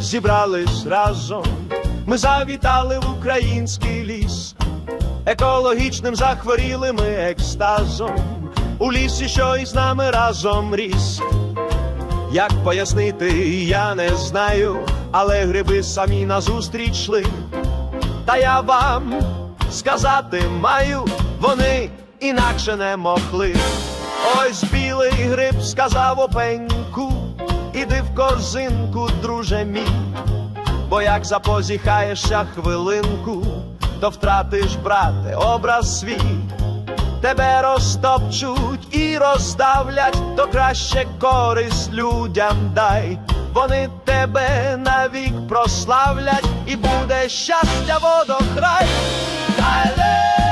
зібрались разом, ми завітали в український ліс, екологічним захворіли ми екстазом, у лісі, що із нами разом ріс. Як пояснити, я не знаю, але гриби самі назустріч йшли. Та я вам сказати маю, вони інакше не могли. Ось білий гриб сказав опеньку, іди в корзинку, друже мій, бо як запозіхаєшся хвилинку, то втратиш, брате, образ свій. Тебе розтопчуть і роздавлять, то краще користь людям дай. Вони тебе навік прославлять, і буде щастя водохрай. Але-ле,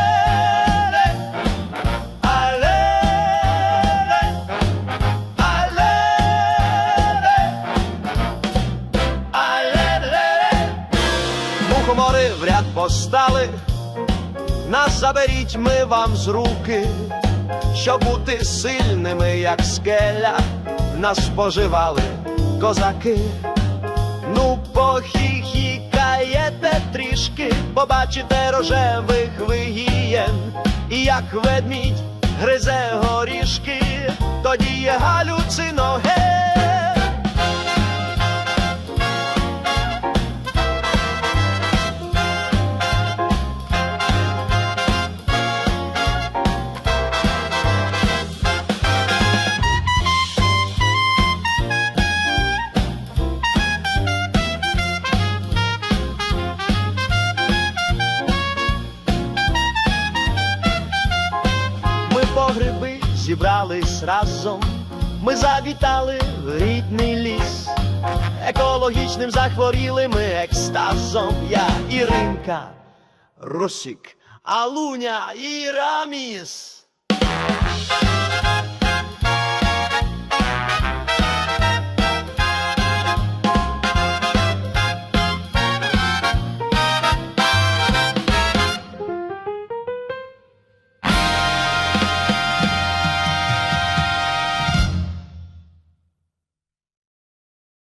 Мухомори в ряд постали, нас заберіть ми вам з руки, щоб бути сильними, як скеля, нас споживали козаки. Ну, похіхікаєте трішки, побачите рожевих вигієн, і як ведмідь зібрались разом, ми завітали в рідний ліс, екологічним захворіли ми екстазом. Я Іринка, Русік, Алуня і Раміс.